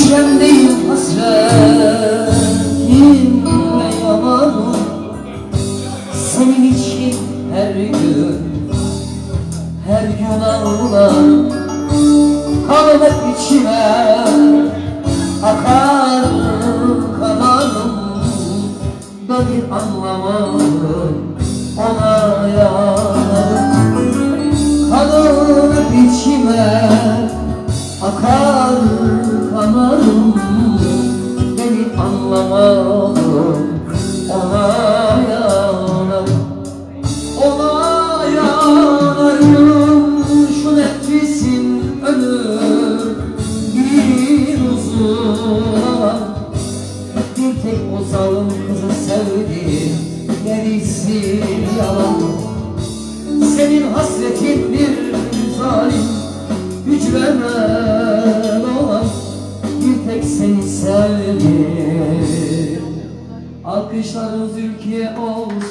Güçlendeyim hasretinle yanarım Senin için her gün Her gün ağlarım Kanım içime Akar kanarım Beni anlamadım Ona yanarım Kanım içime Akar anlamadım Ona yanarım Şu nefesin ömür Bir uzun Bir tek o zalim kızı sevdim Gerisi yalan? Senin hasretin bir zalim Güclenen olan bir tek seni sevdim Alkışlarınız ülkeye olsun